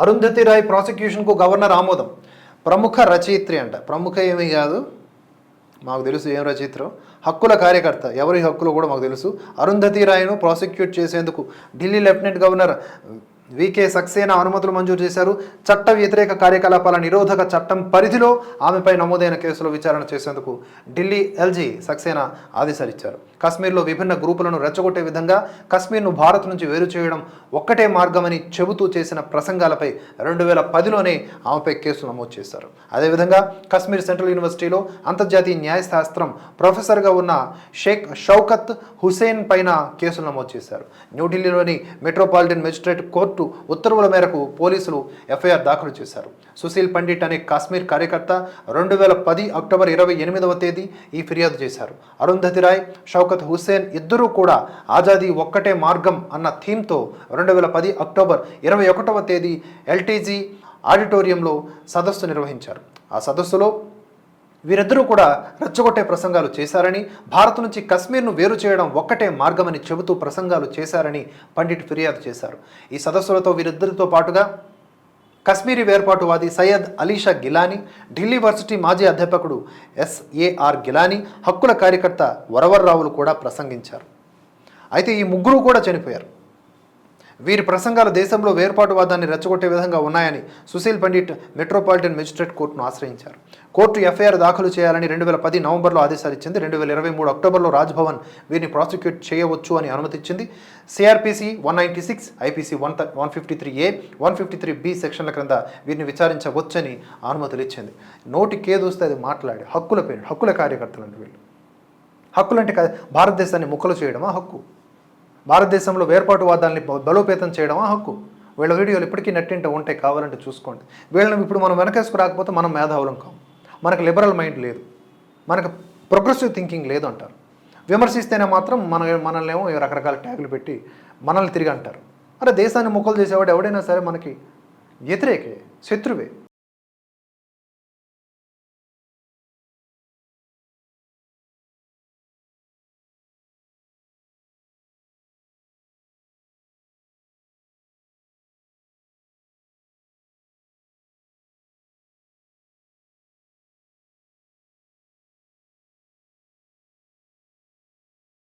Arundhati Roy ప్రాసిక్యూషన్కు governor ఆమోదం. ప్రముఖ రచయిత్రి అంట. ప్రముఖ ఏమీ కాదు. మాకు తెలుసు ఏం రచయిత్రో. హక్కుల కార్యకర్త. ఎవరి హక్కులు కూడా మాకు తెలుసు. అరుంధతి రాయ్ను ప్రాసిక్యూట్ చేసేందుకు Delhi lieutenant governor VK Saxena అనుమతులు మంజూరు చేశారు. చట్ట వ్యతిరేక కార్యకలాపాల నిరోధక చట్టం పరిధిలో ఆమెపై నమోదైన కేసులో విచారణ చేసేందుకు ఢిల్లీ ఎల్జీ సక్సేనా ఆదేశాలు ఇచ్చారు కశ్మీర్లో విభిన్న గ్రూపులను రెచ్చగొట్టే విధంగా కశ్మీర్ను భారత్ నుంచి వేరు చేయడం ఒక్కటే మార్గమని చెబుతూ చేసిన ప్రసంగాలపై రెండు వేల పదిలోనే ఆమెపై కేసు నమోదు చేశారు. అదేవిధంగా కశ్మీర్ సెంట్రల్ యూనివర్సిటీలో అంతర్జాతీయ న్యాయశాస్త్రం ప్రొఫెసర్గా ఉన్న షేక్ షౌకత్ హుసేన్ పైన కేసులు నమోదు చేశారు. న్యూఢిల్లీలోని మెట్రోపాలిటన్ మెజిస్ట్రేట్ కోర్టు ఉత్తర్వుల మేరకు పోలీసులు ఎఫ్ఐఆర్ దాఖలు చేశారు. సుశీల్ పండిట్ అనే కాశ్మీర్ కార్యకర్త రెండు వేల పది అక్టోబర్ ఇరవై ఎనిమిదవ తేదీ ఈ ఫిర్యాదు చేశారు. అరుంధతి రాయ్ షౌకత్ హుస్సేన్ ఇద్దరూ కూడా ఆజాదీ ఒక్కటే మార్గం అన్న థీమ్తో రెండు వేల పది అక్టోబర్ ఇరవై ఒకటవ తేదీ ఎల్టీజీ ఆడిటోరియంలో సదస్సు నిర్వహించారు. ఆ సదస్సులో వీరిద్దరూ కూడా రెచ్చగొట్టే ప్రసంగాలు చేశారని భారత్ నుంచి కశ్మీర్ను వేరు చేయడం ఒక్కటే మార్గమని చెబుతూ ప్రసంగాలు చేశారని పండిట్ ఫిర్యాదు చేశారు. ఈ సదస్సులతో వీరిద్దరితో పాటుగా కశ్మీరీ వేర్పాటువాది సయ్యద్ అలీషా గిలానీ ఢిల్లీ వర్సిటీ మాజీ అధ్యాపకుడు ఎస్ఏఆర్ గిలానీ హక్కుల కార్యకర్త వరవర్రావులు కూడా ప్రసంగించారు. అయితే ఈ ముగ్గురు కూడా చనిపోయారు. వీరి ప్రసంగాలు దేశంలో వేర్పాటువాదాన్ని రెచ్చగొట్టే విధంగా ఉన్నాయని సుశీల్ పండిట్ మెట్రోపాలిటన్ మెజిస్ట్రేట్ కోర్టును ఆశ్రయించారు. కోర్టు ఎఫ్ఐఆర్ దాఖలు చేయాలని రెండు వేల పది నవంబర్లో ఆదేశాలు ఇచ్చింది రెండు వేల ఇరవై మూడు అక్టోబర్లో రాజ్భవన్ వీరిని ప్రాసిక్యూట్ చేయవచ్చు అని అనుమతిచ్చింది. CrPC one ninety six IPC one one fifty three A one fifty three B సెక్షన్ల క్రింద వీరిని విచారించవచ్చని అనుమతులు ఇచ్చింది నోటికి ఏదొస్తే అది మాట్లాడి హక్కుల పేరు హక్కుల కార్యకర్తలు అంటే వీళ్ళు. హక్కులంటే భారతదేశాన్ని ముక్కలు చేయడమా? హక్కు. భారతదేశంలో వేర్పాటువాదాన్ని బ- బలోపేతం చేయడమా హక్కు. వీళ్ళ వీడియోలు ఇప్పటికీ నెట్టింట ఉంటాయి కావాలంటే చూసుకోండి. వీళ్ళని ఇప్పుడు మనం వెనకేసుకు రాకపోతే మనం మేధావులం కాము మనకు లిబరల్ మైండ్ లేదు. మనకు ప్రోగ్రెసివ్ థింకింగ్ లేదు అంటారు. విమర్శిస్తేనే మాత్రం మన మనల్ని ఏమో రకరకాల ట్యాగులు పెట్టి మనల్ని తిరిగి అంటారు. అరే దేశాన్ని మొక్కలు చేసేవాడు ఎవడైనా సరే మనకి వ్యతిరేకే శత్రువే.